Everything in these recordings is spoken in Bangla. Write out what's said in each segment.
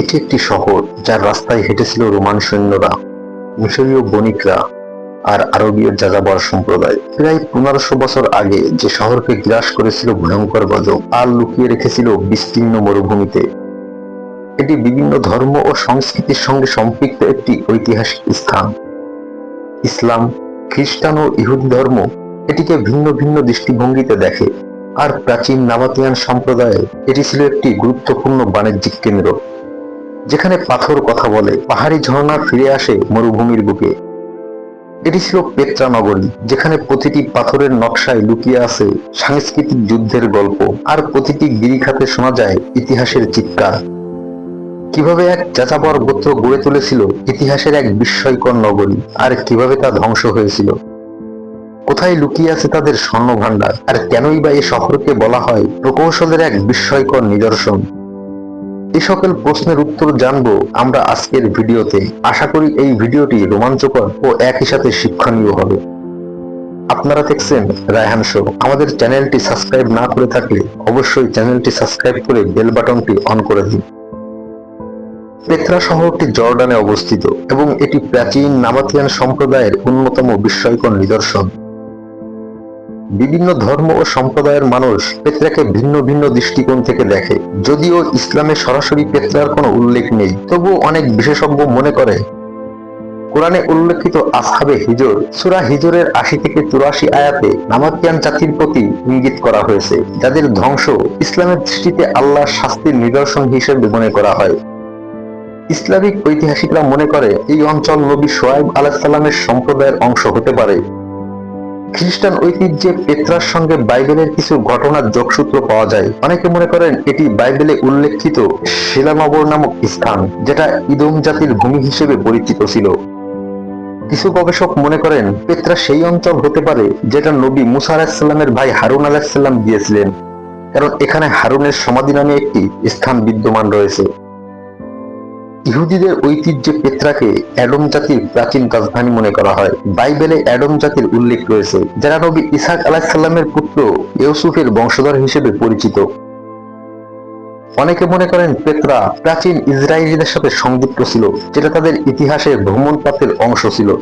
এটি একটি শহর যার রাস্তায় হেঁটেছিল রোমান সৈন্যরা, মিশরীয় বণিকরা আর আরবীয় যাযাবর সম্প্রদায়। প্রায় পনেরোশো বছর আগে যে শহরকে গ্রাস করেছিল ভয়ঙ্কর গজব আর লুকিয়ে রেখেছিল বিস্তীর্ণ মরুভূমিতে। এটি বিভিন্ন ধর্ম ও সংস্কৃতির সঙ্গে সম্পৃক্ত একটি ঐতিহাসিক স্থান। ইসলাম, খ্রিস্টান ও ইহুদি ধর্ম এটিকে ভিন্ন ভিন্ন দৃষ্টিভঙ্গিতে দেখে, আর প্রাচীন নাবাতিয়ান সম্প্রদায়ে এটি ছিল একটি গুরুত্বপূর্ণ বাণিজ্যিক কেন্দ্র। যেখানে পাথর কথা বলে, পাহাড়ি ঝর্ণা ফিরে আসে মরুভূমির বুকে। এটি ছিল পেত্রা নগরী, যেখানে প্রতিটি পাথরের নকশায় লুকিয়ে আছে সাংস্কৃতিক যুদ্ধের গল্প। আর প্রতিটি গিরিখাতে শোনা যায় ইতিহাসের চিৎকার। কীভাবে এক যাযাবর গোত্র গড়ে তুলেছিল, ইতিহাসের এক বিস্ময়কর নগরী। আর কীভাবে তা ধ্বংস হয়েছিল। কোথায় লুকিয়ে আছে তাদের স্বর্ণ ভাণ্ডার আর কেনই বা এ শহরকে বলা হয় প্রকৌশলের এক বিস্ময়কর নিদর্শন। এই সকল প্রশ্নের উত্তর জানব আমরা আজকের ভিডিওতে। আশা করি এই ভিডিওটি রোমাঞ্চকর ও একই সাথে শিক্ষণীয় হবে। আপনারা দেখছেন রায়হান শো। আমাদের চ্যানেলটি সাবস্ক্রাইব না করে থাকলে অবশ্যই চ্যানেলটি সাবস্ক্রাইব করে বেল বাটনটি অন করে দিন। পেত্রা শহরটি জর্ডানে অবস্থিত এবং এটি প্রাচীন নাবাতিয়ান সম্প্রদায়ের অন্যতম বিস্ময়কর নিদর্শন। বিভিন্ন ধর্ম ও সম্প্রদায়ের মানুষ পেত্রাকে ভিন্ন ভিন্ন দৃষ্টিকোণ থেকে দেখে। যদিও ইসলামে সরাসরি পেত্রার কোনো উল্লেখ নেই, তবুও অনেক বিশেষজ্ঞ মনে করে। কোরআনে উল্লেখিত আসহাবে হিজর, সুরা হিজরের আশি থেকে চুরাশি আয়াতে নামাতিয়ান জাতির প্রতি ইঙ্গিত করা হয়েছে, যাদের ধ্বংস ইসলামের দৃষ্টিতে আল্লাহর শাস্তির নিদর্শন হিসেবে মনে করা হয়। ইসলামিক ঐতিহাসিকরা মনে করে, এই অঞ্চল নবী সোয়াইব আলাহিসাল্লামের সম্প্রদায়ের অংশ হতে পারে। খ্রিস্টান ঐতিহ্যে পেত্রার সঙ্গে বাইবেলের কিছু ঘটনার যোগসূত্র পাওয়া যায়। অনেকে মনে করেন এটি বাইবেলে উল্লেখিত শিলানগর নামক স্থান, যেটা ইদম জাতির ভূমি হিসেবে পরিচিত ছিল। কিছু গবেষক মনে করেন পেত্রা সেই অঞ্চল হতে পারে যেটা নবী মুসা আলাহিসাল্লামের ভাই হারুন আলাহিসাল্লাম দিয়েছিলেন কারণ এখানে হারুনের সমাধি নামে একটি স্থান বিদ্যমান রয়েছে। ইহুদিদের ঐতিহ্যে পেত্রাকে অ্যাডম জাতির প্রাচীন রাজধানী মনে করা হয়। বাইবেলে অ্যাডম জাতির উল্লেখ রয়েছে, যারা নবী ইসাক আলাহিসাল্লামের পুত্র ইউসুফের বংশধর হিসেবে পরিচিত। অনেকে মনে করেন পেত্রা প্রাচীন ইসরায়েলিদের সাথে সংযুক্ত ছিল, যেটা তাদের ইতিহাসে ভ্রমণ পাতের অংশ ছিল।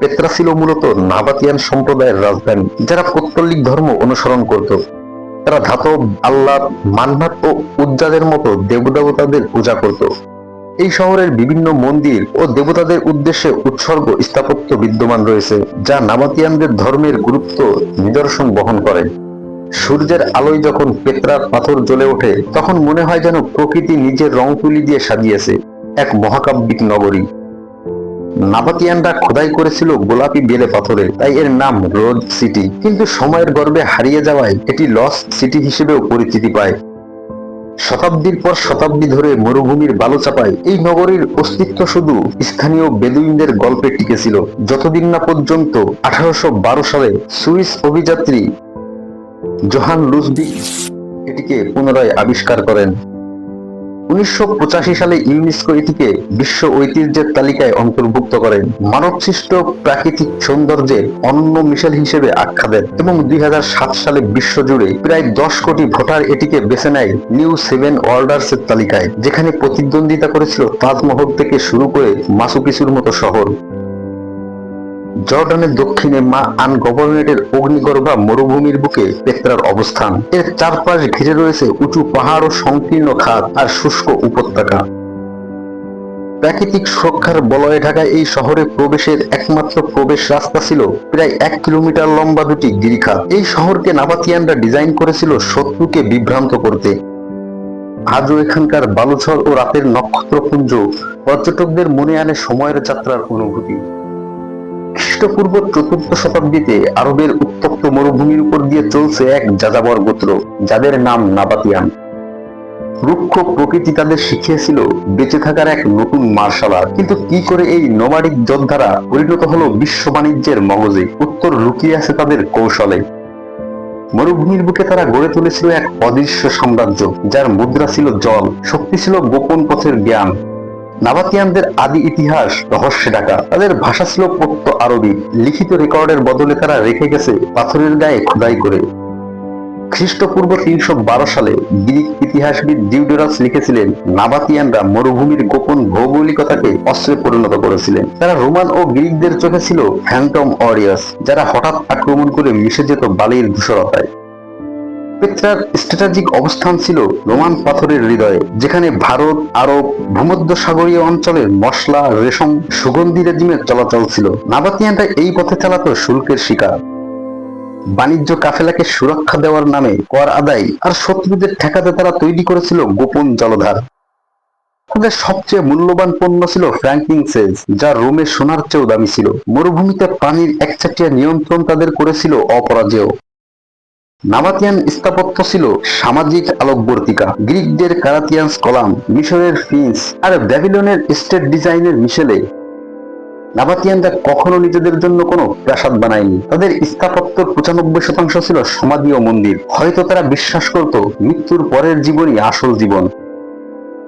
পেত্রা ছিল মূলত নাবাতিয়ান সম্প্রদায়ের রাজধানী, যারা পৌত্তলিক ধর্ম অনুসরণ করত। তারা ধাতব আল্লাহ মান্নাত ও উজ্জাদের মতো দেবদেবতাদের পূজা করত। এই শহরের বিভিন্ন মন্দির ও দেবতাদের উদ্দেশ্যে উৎসর্গ স্থাপত্য বিদ্যমান রয়েছে, যা নামাতিয়ানদের ধর্মের গুরুত্ব নিদর্শন বহন করে। সূর্যের আলোয় যখন পেত্রার পাথর জ্বলে ওঠে, তখন মনে হয় যেন প্রকৃতি নিজের রং তুলি দিয়ে সাজিয়েছে, এক মহাকাব্যিক নগরী। নাবাতিয়ানরা খোদাই করেছিল গোলাপি বেলে পাথরে। তাই এর নাম রোড সিটি। কিন্তু সময়ের গর্ভে হারিয়ে যাওয়ায় এটি লস সিটি হিসেবেও পরিচিতি পায়। শতাব্দীর পর শতাব্দী ধরে মরুভূমির বালুচাপায় এই নগরীর অস্তিত্ব শুধু স্থানীয় বেদুইনদের গল্পে টিকেছিল। যতদিন না পর্যন্ত আঠারোশো বারো সালে সুইস অভিযাত্রী জোহান লুসবি এটিকে পুনরায় আবিষ্কার করেন। উনিশশো পঁচাশি সালে ইউনেস্কো এটিকে বিশ্ব ঐতিহ্যের তালিকায় অন্তর্ভুক্ত করেন। মানবসৃষ্ট প্রাকৃতিক সৌন্দর্যের অন্য মিশেল হিসেবে আখ্যা দেন এবং দুই হাজার সাত সালে বিশ্বজুড়ে প্রায় দশ কোটি ভোটার এটিকে বেছে নেয় নিউ সেভেন অর্ডার্স এর তালিকায়, যেখানে প্রতিদ্বন্দ্বিতা করেছিল তাজমহল থেকে শুরু করে মাসুকিসুর মতো শহর। জর্ডানের দক্ষিণে মা আনগভর্নেটের অগ্নিগর্ভা মরুভূমির বুকে পেত্রার অবস্থান। এর চারপাশ ঘিরে রয়েছে উঁচু পাহাড় ও সংকীর্ণ খাত আর শুষ্ক উপত্যকা। প্রাকৃতিক সুরক্ষার বলয়ে ঢাকা এই শহরে প্রবেশের একমাত্র প্রবেশ রাস্তা ছিল প্রায় এক কিলোমিটার লম্বা দুটি গিরিখাত। এই শহরকে নাবাতিয়ানরা ডিজাইন করেছিল শত্রুকে বিভ্রান্ত করতে। আজও এখানকার বালুচর ও রাতের নক্ষত্রপুঞ্জ পর্যটকদের মনে আনে সময়ের যাত্রার অনুভূতি। খ্রিস্টপূর্ব চতুর্থ শতাব্দীতে আরবের উত্তপ্ত মরুভূমির উপর দিয়ে চলছে এক যাযাবর গোত্র, যাদের নাম নাবাতিয়ান। রুক্ষ প্রকৃতি তাদের শিখিয়েছিল বেঁচে থাকার এক নতুন মার্শাল আর্ট। কিন্তু কি করে এই নোমাডিক যোদ্ধারা পরিণত হলো বিশ্ব বাণিজ্যের মগজে? উত্তর লুকিয়ে আছে তাদের কৌশলে। মরুভূমির বুকে তারা গড়ে তুলেছিল এক অদৃশ্য সাম্রাজ্য, যার মুদ্রা ছিল জল, শক্তি ছিল গোপন পথের জ্ঞান। নাবাতিয়ানদের আদি ইতিহাস, রহস্যে ঢাকা তাদের ভাষা ছিল পত্য আরবি। লিখিত রেকর্ডের বদলে তারা রেখে গেছে পাথরের গায়ে খোদাই করে। খ্রিস্টপূর্ব তিনশো বারো সালে গ্রিক ইতিহাসবিদ ডিউডোরাস লিখেছিলেন, নাবাতিয়ানরা মরুভূমির গোপন ভৌগোলিকতাকে অস্ত্রে পরিণত করেছিলেন। তারা রোমান ও গ্রিকদের চোখে ছিল ফ্যান্টম অরিয়াস যারা হঠাৎ আক্রমণ করে মিশে যেত বালির ধূসরতায়। পেত্রার স্ট্র্যাটেজিক অবস্থান ছিল রোমান পাথরের হৃদয়ে, যেখানে ভারত, আরব ভূমধ্য সাগরীয় অঞ্চলের মশলা, রেশম, সুগন্ধি রেজিমের চলাচল ছিল। নাবাতিয়ানরা এই পথে চালাত শুল্কের শিকার। বাণিজ্য কাফেলাকে সুরক্ষা দেওয়ার নামে কর আদায় আর শত্রুদের ঠেকাতে তারা তৈরি করেছিল গোপন জলধার। তাদের সবচেয়ে মূল্যবান পণ্য ছিল ফ্র্যাঙ্কিং সেজ যা রোমে সোনার চেয়েও দামি ছিল। মরুভূমিতে পানির একচাটিয়া নিয়ন্ত্রণ তাদের করেছিল অপরাজেয়। নাবাতিয়ান স্থাপত্য ছিল সামাজিক আলোকবর্তিকা। গ্রিকদের কারাতিয়ান্স কলাম, মিশরের ফিন্স আর ব্যাবিলনের স্টেট ডিজাইনের মিশেলে। নাবাতিয়ানরা কখনো নিজেদের জন্য কোনো প্রাসাদ বানায়নি। তাদের স্থাপত্যর পঁচানব্বই শতাংশ ছিল সমাধি ও মন্দির। হয়তো তারা বিশ্বাস করত, মৃত্যুর পরের জীবনই আসল জীবন।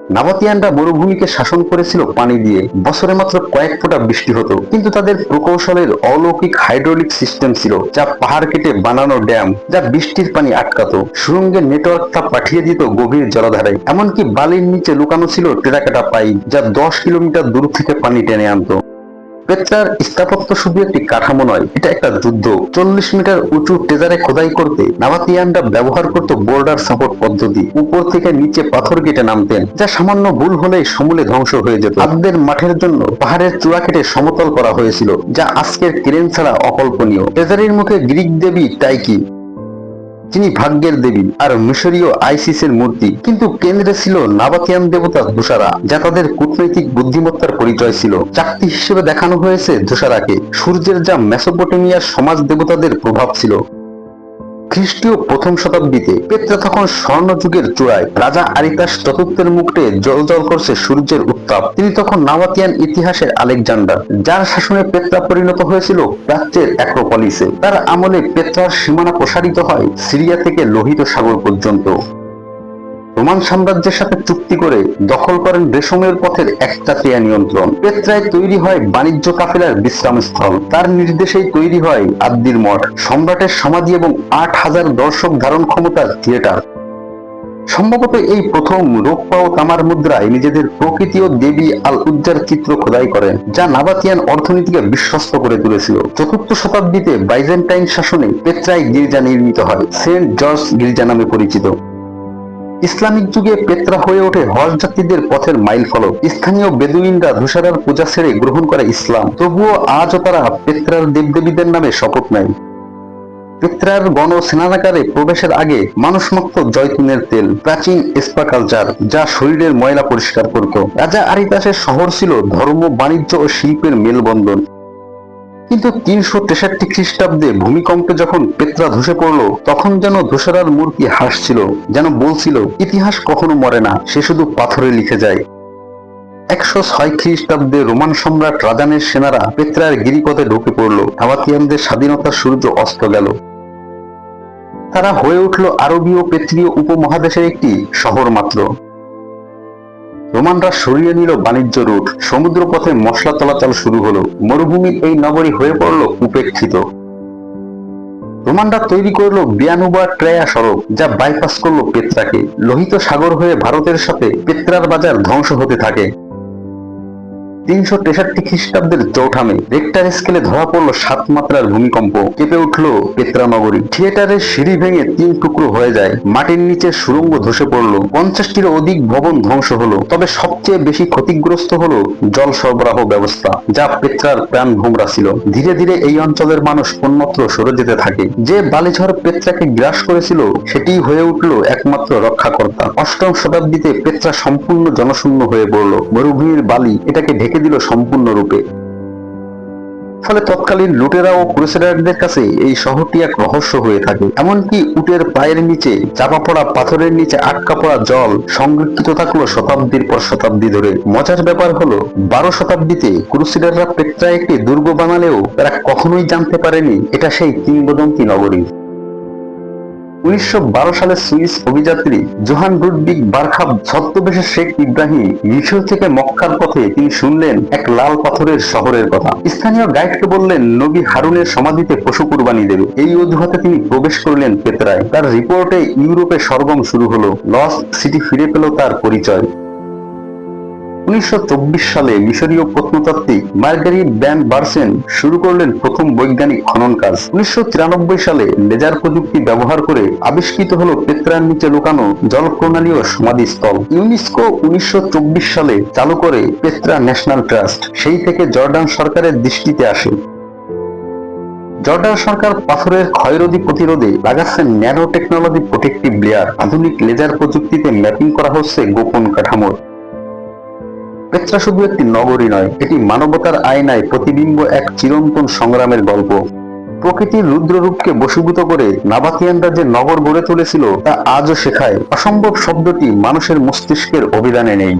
নাবাতিয়ানরা মরুভূমিকে শাসন করেছিল পানি দিয়ে। বছরে মাত্র কয়েক ফোঁটা বৃষ্টি হতো। কিন্তু তাদের প্রকৌশলের অলৌকিক হাইড্রোলিক সিস্টেম ছিল, যা পাহাড় কেটে বানানো ড্যাম, যা বৃষ্টির পানি আটকাতো। সুরঙ্গের নেটওয়ার্ক তা পাঠিয়ে দিত গভীর জলাধারে এমনকি বালির নিচে লুকানো ছিল টেরাকাটা পাই যা দশ কিলোমিটার দূর থেকে পানি টেনে আনতো। পেত্রার স্থাপত্য শুধু একটি কাঠামো নয়, এটা একটা যুদ্ধ। চল্লিশ মিটার উঁচু টেজারে খোদাই করতে নাভাতিয়ানরা ব্যবহার করত বোর্ডার সাপোর্ট পদ্ধতি। উপর থেকে নিচে পাথর কেটে নামতেন, যা সামান্য ভুল হলেই সমূলে ধ্বংস হয়ে যেত। আদ্যের মাঠের জন্য পাহাড়ের চূড়া কেটে সমতল করা হয়েছিল, যা আজকের ক্রেন ছাড়া অকল্পনীয়। টেজারির মুখে গ্রিক দেবী টাইকি যিনি ভাগ্যের দেবী আর মিশরীয় আইসিসের মূর্তি, কিন্তু কেন্দ্রে ছিল নাবাতিয়ান দেবতা ধূসারা, যা তাদের কূটনৈতিক বুদ্ধিমত্তার পরিচয় ছিল। চাকতি হিসেবে দেখানো হয়েছে ধূসারাকে। সূর্যের যা মেসোপটেমিয়ার সমাজ দেবতাদের প্রভাব ছিল। খ্রিস্টীয় প্রথম শতাব্দীতে পেত্রা তখন স্বর্ণ যুগের চূড়ায় রাজা আরিতাস চতুর্থের মুখে জল জল করছে সূর্যের উত্তাপ। তিনি তখন নাওয়াতিয়ান ইতিহাসের আলেকজান্ডার, যার শাসনে পেত্রা পরিণত হয়েছিল প্রাচ্যের অ্যাক্রোপলিসে। তার আমলে পেত্রার সীমানা প্রসারিত হয় সিরিয়া থেকে লোহিত সাগর পর্যন্ত। রোমান সাম্রাজ্যের সাথে চুক্তি করে দখল করেন রেশমের পথের একচাটিয়া নিয়ন্ত্রণ। পেত্রায় তৈরি হয় বাণিজ্য কাফেলার বিশ্রামস্থল। তার নির্দেশেই তৈরি হয় আদ্দির মঠ, সম্রাটের সমাধি এবং আট হাজার দর্শক ধারণ ক্ষমতার থিয়েটার। সম্ভবত এই প্রথম রোপ্পা ও তামার মুদ্রায় নিজেদের প্রকৃতি ও দেবী আল উজ্জার চিত্র খোদাই করেন, যা নাবাতিয়ান অর্থনীতিকে বিশ্বস্ত করে তুলেছিল। চতুর্থ শতাব্দীতে বাইজেন্টাইন শাসনে পেত্রায় গির্জা নির্মিত হয়, সেন্ট জর্জ গির্জা নামে পরিচিত। ইসলামিক যুগে পেত্রা হয়ে ওঠে হজ যাত্রীদের পথের মাইল ফলক। স্থানীয় বেদুইনরা ধূসারার পূজা ছেড়ে গ্রহণ করে ইসলাম। তবুও আজও তারা পেত্রার দেবদেবীদের নামে শপথ নেয়। পেত্রার গণ স্নানাগারে প্রবেশের আগে মানুষ মাত্র জয়তুনের তেল, প্রাচীন স্পা কালচার, যা শরীরের ময়লা পরিষ্কার করত। রাজা আরিতাসের শহর ছিল ধর্ম, বাণিজ্য ও শিল্পের মেলবন্ধন কিন্তু তিনশো তেষট্টি খ্রিস্টাব্দে ভূমিকম্পে যখন পেত্রা ধসে পড়ল, তখন যেন ধূসরার মূর্তি হাসছিল, যেন বলছিল, ইতিহাস কখনো মরে না, সে শুধু পাথরে লিখে যায়। একশো ছয় খ্রিস্টাব্দে রোমান সম্রাট রাজানের সেনারা পেত্রার গিরিপথে ঢুকে পড়ল হাওয়াতিয়ানদের স্বাধীনতার সূর্য অস্ত গেল। তারা হয়ে উঠল আরবীয় পেত্রীয় উপমহাদেশের একটি শহর মাত্র। রোমানরা সরিয়ে নিল বাণিজ্য রুট। সমুদ্র পথে মশলা চলাচল শুরু হলো। মরুভূমি এই নগরী হয়ে পড়ল উপেক্ষিত। রোমানরা তৈরি করল বিয়ানুবা ট্রেয়া সড়ক, যা বাইপাস করল পেত্রাকে। লোহিত সাগর হয়ে ভারতের সাথে পেত্রার বাজার ধ্বংস হতে থাকে। তিনশো তেষট্টি খ্রিস্টাব্দের চৌঠামে রেক্টার স্কেলে ধরা পড়ল সাত মাত্রার ভূমিকম্প। কেঁপে উঠল পেত্রা নগরী। থিয়েটারের সিঁড়ি ভেঙে তিন টুকরো হয়ে যায়। মাটির নিচে সুরঙ্গ ধসে পড়ল। পঞ্চাশটির অধিক ভবন ধ্বংস হলো। তবে সবচেয়ে বেশি ক্ষতিগ্রস্ত হলো জল সরবরাহ ব্যবস্থা, যা পেত্রার প্রাণ ভোমরা ছিল। ধীরে ধীরে এই অঞ্চলের মানুষ অন্যত্র সরে যেতে থাকে। যে বালিঝড় পেত্রাকে গ্রাস করেছিল সেটি হয়ে উঠল একমাত্র রক্ষাকর্তা। অষ্টম শতাব্দীতে পেত্রা সম্পূর্ণ জনশূন্য হয়ে পড়ল। মরুভূমির বালি এটাকে ঢেকে দিল সম্পূর্ণরূপে। ফলে তৎকালীন লুটেরা ও ক্রুসেডারদের কাছে এই শহরটি এক রহস্য হয়ে থাকে। এমনকি উটের পায়ের নিচে, চাপা পড়া পাথরের নিচে আটকা পড়া জল সংরক্ষিত থাকল শতাব্দীর পর শতাব্দী ধরে। মজার ব্যাপার হলো, বারো শতাব্দীতে ক্রুসেডাররা পেট্রা একটি দুর্গ বানালেও তারা কখনোই জানতে পারেনি এটা সেই কিংবদন্তি নগরী। উনিশশো বারো সালে সুইস অভিযাত্রী জোহান রুডবিক বারখাব ছদ্মবেশে শেখ ইব্রাহিম মিশর থেকে মক্কার পথে তিনি শুনলেন এক লাল পাথরের শহরের কথা। স্থানীয় গাইডকে বললেন, নবী হারুনের সমাধিতে পশু কুরবানি দেবে। এই অজুহাতে তিনি প্রবেশ করলেন পেতরায়। তার রিপোর্টে ইউরোপে সর্বম শুরু হলো। লস সিটি ফিরে পেল তার পরিচয়। উনিশশো চব্বিশ সালে মিশরীয় প্রত্নতাত্ত্বিক মার্গারিট ব্যান বার্সেন শুরু করলেন প্রথম বৈজ্ঞানিক খনন কাজ। উনিশশো তিরানব্বই সালে লেজার প্রযুক্তি ব্যবহার করে আবিষ্কৃত হলো পেত্রার নিচে লুকানো জলপ্রণালী ও সমাধিস্থল। ইউনেস্কো উনিশশো চব্বিশ সালে চালু করে পেত্রা ন্যাশনাল ট্রাস্ট। সেই থেকে জর্ডান সরকারের দৃষ্টিতে আসে। জর্ডান সরকার পাথরের ক্ষয়রোধী প্রতিরোধে লাগাচ্ছেন ন্যানো টেকনোলজি প্রোটেক্টিভ লেয়ার। আধুনিক লেজার প্রযুক্তিতে ম্যাপিং করা হচ্ছে গোপন কাঠামোর। পেত্রা শুধু একটি নগরী নয়, এটি মানবতার আয়নায় প্রতিবিম্ব এক চিরন্তন সংগ্রামের গল্প। প্রকৃতির রুদ্ররূপকে বশীভূত করে নাবাতিয়ানরা যে নগর গড়ে তুলেছিল, তা আজও শেখায়। অসম্ভব শব্দটি মানুষের মস্তিষ্কের অভিধানে নেই।